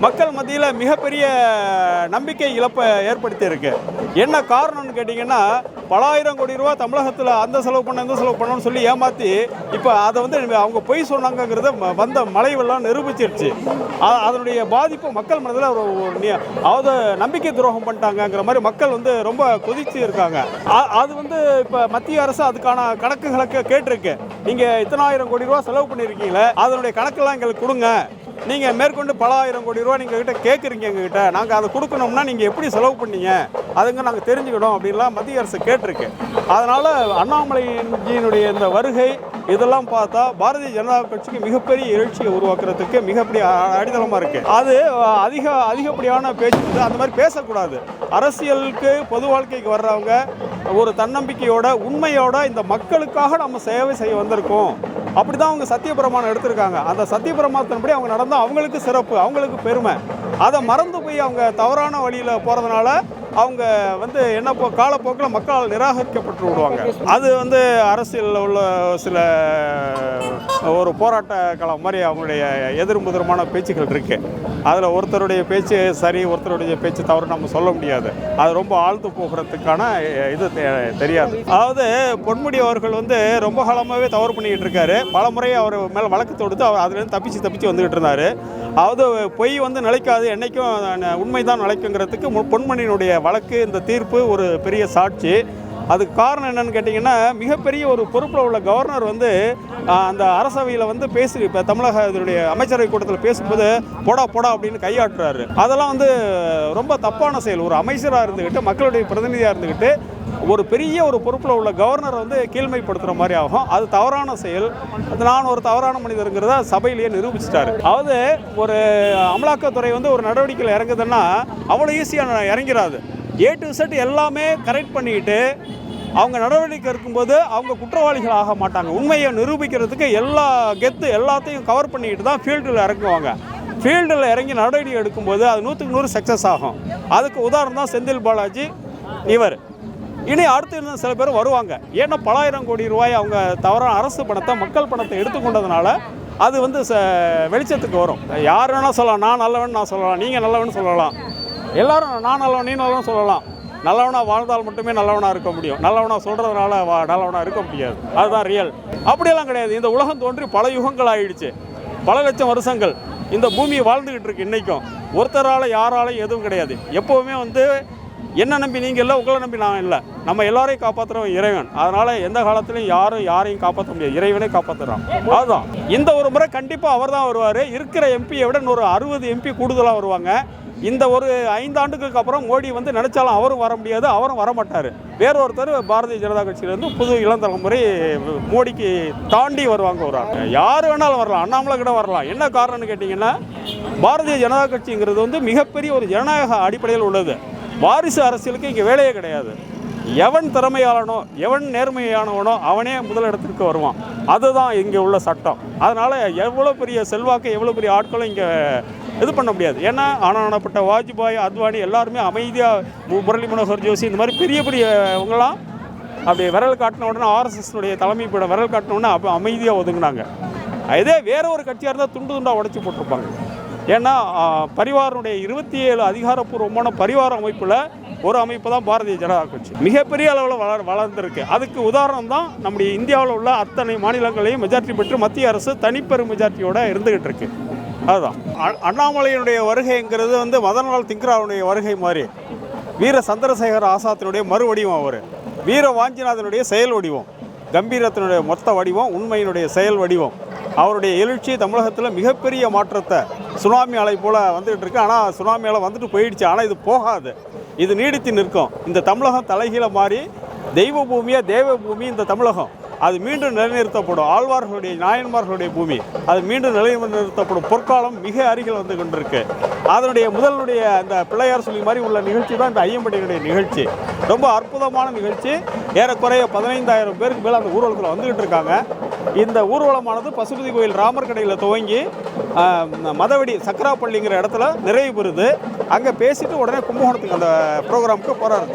மக்கள் மத்தியில் மிகப்பெரிய நம்பிக்கை இழப்பை ஏற்படுத்தியிருக்கு. என்ன காரணம்னு கேட்டிங்கன்னா பலாயிரம் கோடி ரூபா தமிழகத்தில் அந்த செலவு பண்ண இந்த செலவு பண்ணணும்னு சொல்லி ஏமாற்றி இப்போ அதை வந்து அவங்க பொய் சொன்னாங்கங்கிறத ம- வந்த மழை வெள்ளம் நிரூபிச்சிருச்சு அதனுடைய பாதிப்பு மக்கள் மனதில் ஒரு அதாவது நம்பிக்கை துரோகம் பண்ணிட்டாங்கங்கிற மாதிரி மக்கள் வந்து ரொம்ப கொதிச்சு இருக்காங்க. அது வந்து இப்போ மத்திய அரசு அதுக்கான கணக்குகளை கேட்டிருக்கு. நீங்கள் இத்தனாயிரம் கோடி ரூபா செலவு பண்ணியிருக்கீங்களே அதனுடைய கணக்கெல்லாம் எங்களுக்கு கொடுங்க. நீங்கள் மேற்கொண்டு பல ஆயிரம் கோடி ரூபா நீங்கள் கிட்ட கேட்குறீங்க எங்ககிட்ட. நாங்கள் அதை கொடுக்கணும்னா நீங்கள் எப்படி செலவு பண்ணீங்க? அதுங்க நாங்கள் தெரிஞ்சுக்கணும் அப்படின்லாம் மத்திய அரசு கேட்டிருக்கு. அதனால் அண்ணாமலைஜியினுடைய இந்த வருகை இதெல்லாம் பார்த்தா பாரதிய ஜனதா கட்சிக்கு மிகப்பெரிய எழுச்சியை உருவாக்குறதுக்கு மிகப்பெரிய அடித்தளமாக இருக்குது அது அதிக அதிகப்படியான பேச்சு அந்த மாதிரி பேசக்கூடாது. அரசியலுக்கு பொது வாழ்க்கைக்கு வர்றவங்க ஒரு தன்னம்பிக்கையோட உண்மையோட இந்த மக்களுக்காக நம்ம சேவை செய்ய வந்திருக்கோம். அப்படி தான் அவங்க சத்தியபிரமாணம் எடுத்திருக்காங்க. அந்த சத்தியபிரமாணத்தின்படி அவங்க நடந்தால் அவங்களுக்கு சிறப்பு அவங்களுக்கு பெருமை. அதை மறந்து போய் அவங்க தவறான வழியில் போகிறதுனால அவங்க வந்து என்ன போ காலப்போக்கில் மக்களால் நிராகரிக்கப்பட்டு விடுவாங்க. அது வந்து அரசியலில் உள்ள சில ஒரு போராட்ட களம் மாதிரி அவங்களுடைய எதிர்முதிரமான பேச்சுக்கள் இருக்குது அதில் ஒருத்தருடைய பேச்சு சரி ஒருத்தருடைய பேச்சு தவறு நம்ம சொல்ல முடியாது. அது ரொம்ப ஆழ்ந்து போகிறதுக்கான இது தெ- தெரியாது. அதாவது பொன்முடி அவர்கள் வந்து ரொம்ப காலமாகவே தவறு பண்ணிக்கிட்டு இருக்காரு. பல முறை அவர் மேலே வழக்கு தொடுத்து அவர் அதுலேருந்து தப்பிச்சு தப்பிச்சு வந்துக்கிட்டு இருந்தார். அதாவது பொய் வந்து நிலைக்காது என்றைக்கும் உண்மை தான் நிலைக்குங்கிறதுக்கு பொன்மணியினுடைய வழக்கு இந்த தீர்ப்பு ஒரு பெரிய சாட்சி. அதுக்கு காரணம் என்னன்னு கேட்டிங்கன்னா மிகப்பெரிய ஒரு பொறுப்பில் உள்ள கவர்னர் வந்து அந்த அரசவையில் வந்து பேசி இப்போ தமிழக இதனுடைய அமைச்சரவை கூட்டத்தில் பேசும்போது போடா போடா அப்படின்னு கையாட்டுறாரு. அதெல்லாம் வந்து ரொம்ப தப்பான செயல். ஒரு அமைச்சராக இருந்துக்கிட்டு மக்களுடைய பிரதிநிதியாக இருந்துக்கிட்டு ஒரு பெரிய ஒரு பொறுப்பில் உள்ள கவர்னரை வந்து கீழ்மைப்படுத்துகிற மாதிரி ஆகும். அது தவறான செயல். அது நான் ஒரு தவறான மனிதருங்கிறத சபையிலேயே நிரூபிச்சிட்டாரு. அதாவது ஒரு அமலாக்கத்துறை வந்து ஒரு நடவடிக்கையில் இறங்குதுன்னா அவ்வளோ ஈஸியாக இறங்கிறாது. ஏ டு செட் எல்லாமே கரெக்ட் பண்ணிக்கிட்டு அவங்க நடவடிக்கை இருக்கும்போது அவங்க குற்றவாளிகள் ஆக மாட்டாங்க. உண்மையை நிரூபிக்கிறதுக்கு எல்லா கெத்து எல்லாத்தையும் கவர் பண்ணிக்கிட்டு தான் ஃபீல்டில் இறங்குவாங்க. ஃபீல்டில் இறங்கி நடவடிக்கை எடுக்கும்போது அது நூற்றுக்கு நூறு சக்ஸஸ் ஆகும். அதுக்கு உதாரணம் தான் செந்தில் பாலாஜி இவர். இனி அடுத்து இன்னும் சில பேர் வருவாங்க. ஏன்னா பலாயிரம் கோடி ரூபாய் அவங்க தவறான அரசு பணத்தை மக்கள் பணத்தை எடுத்துக்கொண்டதுனால அது வந்து ச வெளிச்சத்துக்கு வரும். யார் வேணால் சொல்லலாம் நான் நல்லவன் நான் சொல்லலாம் நீங்கள் நல்லவன் சொல்லலாம். எல்லாரும் நான் நல்லவன் நீ நல்லவன் சொல்லலாம் நல்லவனாக வாழ்ந்தால் மட்டுமே நல்லவனாக இருக்க முடியும். நல்லவனாக சொல்கிறதுனால வா நல்லவனாக இருக்க முடியாது. அதுதான் ரியல் அப்படியெல்லாம் கிடையாது. இந்த உலகம் தோன்றி பல யுகங்கள் ஆயிடுச்சு. பல லட்சம் வருஷங்கள் இந்த பூமியை வாழ்ந்துக்கிட்டு இருக்கு இன்றைக்கும் ஒருத்தரால் யாராலையும் எதுவும் கிடையாது. எப்போவுமே வந்து என்ன நம்பி நீங்கள் இல்லை உங்களை நம்பி நான் இல்லை. நம்ம எல்லாரையும் காப்பாற்றுறோம் இறைவன். அதனால் எந்த காலத்திலையும் யாரும் யாரையும் காப்பாற்ற முடியாது. இறைவனே காப்பாற்றுறான் அதுதான். இந்த ஒரு முறை கண்டிப்பாக அவர் தான் வருவார். இருக்கிற எம்பியை விட இன்னொரு அறுபது எம்பி கூடுதலாக வருவாங்க. இந்த ஒரு ஐந்தாண்டுகளுக்கு அப்புறம் மோடி வந்து நினச்சாலும் அவரும் வர முடியாது அவரும் வர மாட்டார் வேற ஒருத்தர் பாரதிய ஜனதா கட்சியிலேருந்து புது இளம் தலைமுறை மோடிக்கு தாண்டி வருவாங்க ஒரு ஆள். யார் வேணாலும் வரலாம். அண்ணாமலை கூட வரலாம். என்ன காரணம்னு கேட்டிங்கன்னா பாரதிய ஜனதா கட்சிங்கிறது வந்து மிகப்பெரிய ஒரு ஜனநாயக அடிப்படையில் உள்ளது. வாரிசு அரசியலுக்கு இங்கே வேலையே கிடையாது. எவன் திறமையாளனோ எவன் நேர்மையானவனோ அவனே முதலிடத்திற்கு வருவான். அதுதான் இங்கே உள்ள சட்டம். அதனால் எவ்வளோ பெரிய செல்வாக்கு எவ்வளோ பெரிய ஆட்களும் இங்கே இது பண்ண முடியாது. ஏன்னா ஆனானப்பட்ட வாஜ்பாய் அத்வானி எல்லாருமே அமைதியாக முரளி மனோகர் ஜோஷி இந்த மாதிரி பெரிய பெரிய இவங்களாம் அப்படி விரல் காட்டின உடனே ஆர்எஸ்எஸ்னுடைய தலைமை விரல் காட்டின உடனே அப்போ அமைதியாக ஒதுங்கினாங்க. இதே வேற ஒரு கட்சியாக இருந்தால் துண்டு துண்டாக உடச்சி போட்டிருப்பாங்க. ஏன்னா பரிவாரனுடைய இருபத்தி ஏழு அதிகாரப்பூர்வமான பரிவார அமைப்பில் ஒரு அமைப்பு தான் பாரதிய ஜனதா கட்சி. மிகப்பெரிய அளவில் வளர் வளர்ந்துருக்கு. அதுக்கு உதாரணம் தான் நம்முடைய இந்தியாவில் உள்ள அத்தனை மாநிலங்களையும் மெஜாரிட்டி பெற்று மத்திய அரசு தனிப்பெரும் மெஜாரிட்டியோட இருந்துகிட்டு இருக்கு அதுதான் அண்ணாமலையினுடைய வருகைங்கிறது வந்து மதன்லால் திங்கராவுடைய வருகை மாதிரி. வீர சந்திரசேகர ஆசாத்தினுடைய மறுவடிவம் அவர். வீர வாஞ்சிநாதனுடைய செயல் வடிவம். கம்பீரத்தினுடைய மொத்த வடிவம் உண்மையினுடைய செயல் வடிவம். அவருடைய எழுச்சி தமிழகத்தில் மிகப்பெரிய மாற்றத்தை சுனாமி அலை போல் வந்துகிட்டு இருக்கு. ஆனால் சுனாமி அலை வந்துட்டு போயிடுச்சு. ஆனால் இது போகாது. இது நீடித்து நிற்கும். இந்த தமிழகம் தலைகீழ மாறி தெய்வ பூமியாக தேவ பூமி இந்த தமிழகம். அது மீண்டும் நிலைநிறுத்தப்படும். ஆழ்வார்களுடைய நாயன்மார்களுடைய பூமி. அது மீண்டும் நிலைநிறுத்தப்படும். பொற்காலம் மிக அருகில் வந்து கொண்டிருக்கு. அதனுடைய முதலுடைய அந்த பிள்ளையார் சொல்லி மாதிரி உள்ள நிகழ்ச்சி தான் இந்த ஐயம்பட்டியினுடைய நிகழ்ச்சி. ரொம்ப அற்புதமான நிகழ்ச்சி. ஏறக்குறைய பதினைந்தாயிரம் பேருக்கு மேலே அந்த ஊர்வலத்தில் வந்துகிட்டு இருக்காங்க. இந்த ஊர்வலமானது பசுபதி கோயில் ராமர் கடையில் துவங்கி மதவெடி சக்கராப்பள்ளிங்கிற இடத்துல நிறைவு பெறுது. அங்கே பேசிட்டு உடனே கும்பகோணத்துக்கு அந்த ப்ரோக்ராமுக்கு போகிறாரு